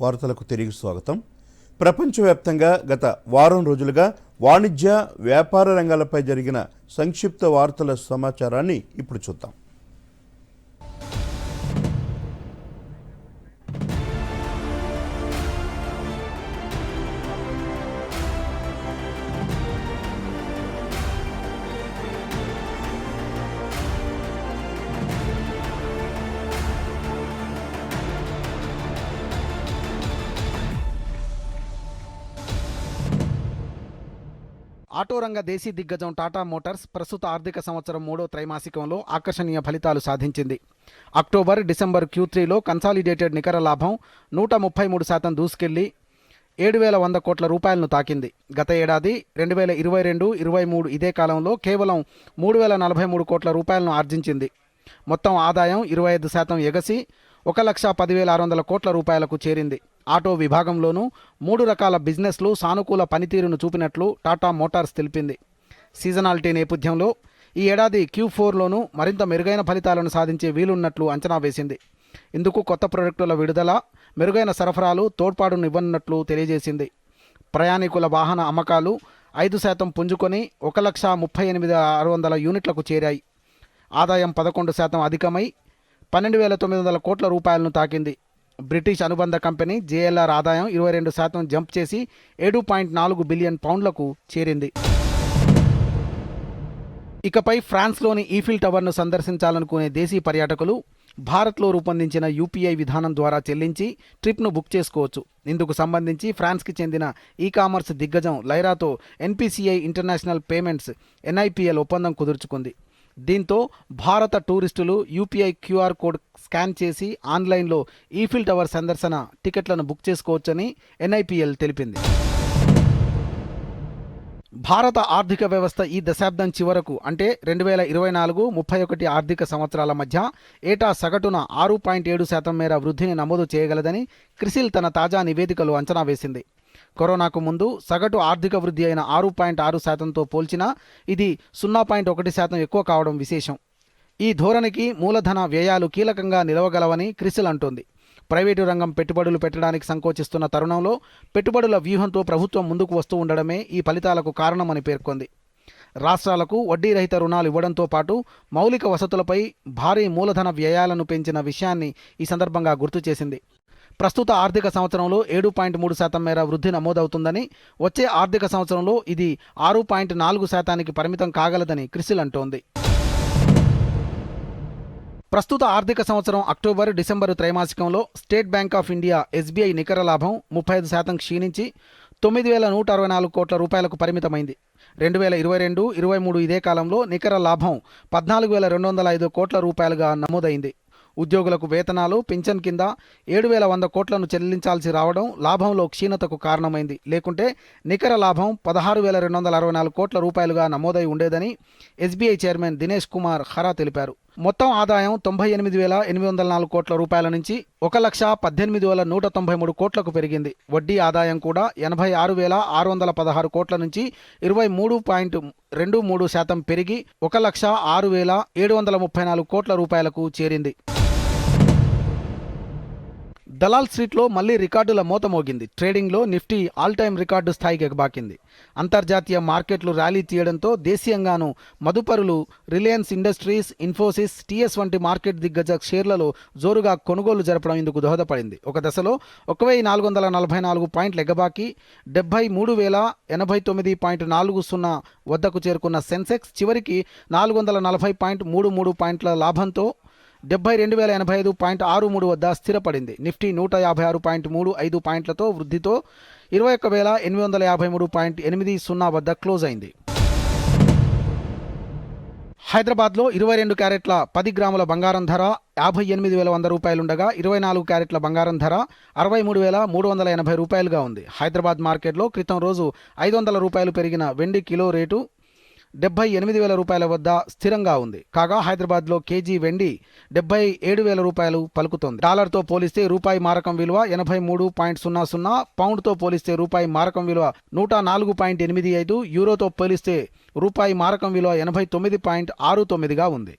వార్తలకు తిరిగి స్వాగతం. ప్రపంచవ్యాప్తంగా గత వారం రోజులుగా వాణిజ్య వ్యాపార రంగాలపై జరిగిన సంక్షిప్త వార్తల సమాచారాన్ని ఇప్పుడు చూద్దాం. ఆటో రంగ దేశీ దిగ్గజం టాటా మోటార్స్ ప్రస్తుత ఆర్థిక సంవత్సరం మూడో త్రైమాసికంలో ఆకర్షణీయ ఫలితాలు సాధించింది. అక్టోబర్ డిసెంబర్ క్యూ త్రీలో కన్సాలిడేటెడ్ నికర లాభం నూట ముప్పై మూడు శాతం దూసుకెళ్ళి ఏడు వేల వంద కోట్ల రూపాయలను తాకింది. గత ఏడాది రెండు వేల ఇరవై రెండు ఇరవై మూడు ఇదే కాలంలో కేవలం మూడు వేల నలభై మూడు కోట్ల రూపాయలను ఆర్జించింది. మొత్తం ఆదాయం ఇరవై ఐదు శాతం ఎగసి ఒక లక్ష పదివేల ఆరు వందల కోట్ల రూపాయలకు చేరింది. ఆటో విభాగంలోనూ మూడు రకాల బిజినెస్లు సానుకూల పనితీరును చూపినట్లు టాటా మోటార్స్ తెలిపింది. సీజనాలిటీ నేపథ్యంలో ఈ ఏడాది క్యూ ఫోర్లోనూ మరింత మెరుగైన ఫలితాలను సాధించే వీలున్నట్లు అంచనా వేసింది. ఇందుకు కొత్త ప్రొడక్టుల విడుదల మెరుగైన సరఫరాలు తోడ్పాటునివ్వనున్నట్లు తెలియజేసింది. ప్రయాణికుల వాహన అమ్మకాలు ఐదు శాతం పుంజుకొని ఒక లక్ష ముప్పై ఎనిమిది ఆరు వందల యూనిట్లకు చేరాయి. ఆదాయం పదకొండు శాతం అధికమై పన్నెండు వేల తొమ్మిది వందల కోట్ల రూపాయలను తాకింది. బ్రిటిష్ అనుబంధ కంపెనీ జేఎల్ఆర్ ఆదాయం ఇరవై రెండు శాతం జంప్ చేసి ఏడు పాయింట్ నాలుగు బిలియన్ పౌండ్లకు చేరింది. ఇకపై ఫ్రాన్స్లోని ఈఫిల్ టవర్ను సందర్శించాలనుకునే దేశీ పర్యాటకులు భారత్లో రూపొందించిన యూపీఐ విధానం ద్వారా చెల్లించి ట్రిప్ను బుక్ చేసుకోవచ్చు. ఇందుకు సంబంధించి ఫ్రాన్స్కి చెందిన ఈ కామర్స్ దిగ్గజం లైరాతో ఎన్పిసిఐ ఇంటర్నేషనల్ పేమెంట్స్ ఎన్ఐపిఎల్ ఒప్పందం కుదుర్చుకుంది. దీంతో భారత టూరిస్టులు యూపీఐ క్యూఆర్ కోడ్ స్కాన్ చేసి ఆన్లైన్లో ఈఫిల్ టవర్ సందర్శన టికెట్లను బుక్ చేసుకోవచ్చని ఎన్ఐపిఎల్ తెలిపింది. భారత ఆర్థిక వ్యవస్థ ఈ దశాబ్దం చివరకు అంటే రెండు వేల ఇరవై నాలుగు ముప్పై ఒకటి ఆర్థిక సంవత్సరాల మధ్య ఏటా సగటున ఆరు పాయింట్ ఏడు శాతం మేర వృద్ధిని నమోదు చేయగలదని క్రిసిల్ తన తాజా నివేదికలో అంచనా వేసింది. కరోనాకు ముందు సగటు ఆర్థిక వృద్ధి అయిన ఆరు పాయింట్ ఆరు శాతంతో పోల్చినా ఇది సున్నా పాయింట్ ఒకటి శాతం ఎక్కువ కావడం విశేషం. ఈ ధోరణికి మూలధన వ్యయాలు కీలకంగా నిలవగలవని క్రిసిల్ అంటోంది. ప్రైవేటు రంగం పెట్టుబడులు పెట్టడానికి సంకోచిస్తున్న తరుణంలో పెట్టుబడుల వ్యూహంతో ప్రభుత్వం ముందుకు వస్తూ ఉండడమే ఈ ఫలితాలకు కారణమని పేర్కొంది. రాష్ట్రాలకు వడ్డీ రహిత రుణాలు ఇవ్వడంతో పాటు మౌలిక వసతులపై భారీ మూలధన వ్యయాలను పెంచిన విషయాన్ని ఈ సందర్భంగా గుర్తు చేసింది. ప్రస్తుత ఆర్థిక సంవత్సరంలో ఏడు పాయింట్ మూడు శాతం మేర వృద్ధి నమోదవుతుందని వచ్చే ఆర్థిక సంవత్సరంలో ఇది ఆరు పాయింట్ నాలుగు శాతానికి పరిమితం కాగలదని క్రిసిల్ అంటోంది. ప్రస్తుత ఆర్థిక సంవత్సరం అక్టోబర్ డిసెంబర్ త్రైమాసికంలో State Bank of India SBI నికర లాభం ముప్పై ఐదు శాతం క్షీణించి తొమ్మిది వేల నూట అరవై నాలుగు కోట్ల రూపాయలకు పరిమితమైంది. రెండు వేల ఇరవై రెండు ఇరవై మూడు ఇదే కాలంలో నికర లాభం పద్నాలుగు వేల రెండు వందల ఐదు కోట్ల రూపాయలుగా నమోదైంది. ఉద్యోగులకు వేతనాలు పింఛన్ కింద ఏడు వేల వంద కోట్లను చెల్లించాల్సి రావడం లాభంలో క్షీణతకు కారణమైంది. లేకుంటే నికర లాభం పదహారు వేల రెండు వందల అరవై నాలుగు కోట్ల రూపాయలుగా నమోదై ఉండేదని ఎస్బీఐ చైర్మన్ దినేష్ కుమార్ హరా తెలిపారు. మొత్తం ఆదాయం తొంభై ఎనిమిది వేల ఎనిమిది వందల నాలుగు కోట్ల రూపాయల నుంచి ఒక లక్ష పద్దెనిమిది వేల నూట తొంభై మూడు కోట్లకు పెరిగింది. వడ్డీ ఆదాయం కూడా ఎనభై ఆరు వేల ఆరు వందల పదహారు కోట్ల నుంచి ఇరవై మూడు పాయింట్ రెండు మూడు శాతం పెరిగి ఒక లక్ష ఆరు వేల ఏడు వందల ముప్పై నాలుగు కోట్ల రూపాయలకు చేరింది దలాల్ స్ట్రీట్లో మళ్ళీ రికార్డుల మూత మోగింది. ట్రేడింగ్లో నిఫ్టీ ఆల్ టైమ్ రికార్డు స్థాయికి ఎగబాకింది. అంతర్జాతీయ మార్కెట్లు ర్యాలీ తీయడంతో దేశీయంగాను మదుపరులు రిలయన్స్ ఇండస్ట్రీస్ ఇన్ఫోసిస్ టీఎస్ వంటి మార్కెట్ దిగ్గజ షేర్లలో జోరుగా కొనుగోలు జరపడం ఇందుకు దోహదపడింది. ఒక దశలో ఒక వెయ్యి నాలుగు వందల నలభై నాలుగు పాయింట్ల ఎగబాకి డెబ్బై మూడు వేల ఎనభై తొమ్మిది పాయింట్ నాలుగు సున్నా వద్దకు చేరుకున్న సెన్సెక్స్ చివరికి నాలుగు వందల నలభై పాయింట్ మూడు మూడు పాయింట్ల లాభంతో డెబ్బై రెండు వేల ఎనభై ఐదు పాయింట్ ఆరు మూడు వద్ద స్థిరపడింది. నిఫ్టీ నూట యాభై ఆరు పాయింట్ మూడు ఐదు పాయింట్లతో వృద్ధితో ఇరవై ఒక్క వేల ఎనిమిది వందల యాభై మూడు పాయింట్ ఎనిమిది సున్నా వద్ద క్లోజ్ అయింది. హైదరాబాద్లో ఇరవై రెండు క్యారెట్ల పది గ్రాముల బంగారం ధర యాభై ఎనిమిది వేల వంద రూపాయలుండగా ఇరవై నాలుగు క్యారెట్ల బంగారం ధర అరవై మూడు వేల మూడు వందల ఎనభై రూపాయలుగా ఉంది. హైదరాబాద్ మార్కెట్లో క్రితం రోజు ఐదు వందల రూపాయలు పెరిగిన వెండి కిలో రేటు డెబ్బై ఎనిమిది వేల రూపాయల వద్ద స్థిరంగా ఉంది. కాగా హైదరాబాద్లో కేజీ వెండి డెబ్బై ఏడు వేల రూపాయలు పలుకుతోంది. డాలర్తో పోలిస్తే రూపాయి మారకం విలువ ఎనభై మూడు పాయింట్ సున్నా సున్నా పౌండ్తో పోలిస్తే రూపాయి మారకం విలువ నూట నాలుగు పాయింట్ ఎనిమిది ఐదు యూరోతో పోలిస్తే రూపాయి మారకం విలువ ఎనభై తొమ్మిది పాయింట్ ఆరు తొమ్మిదిగా ఉంది.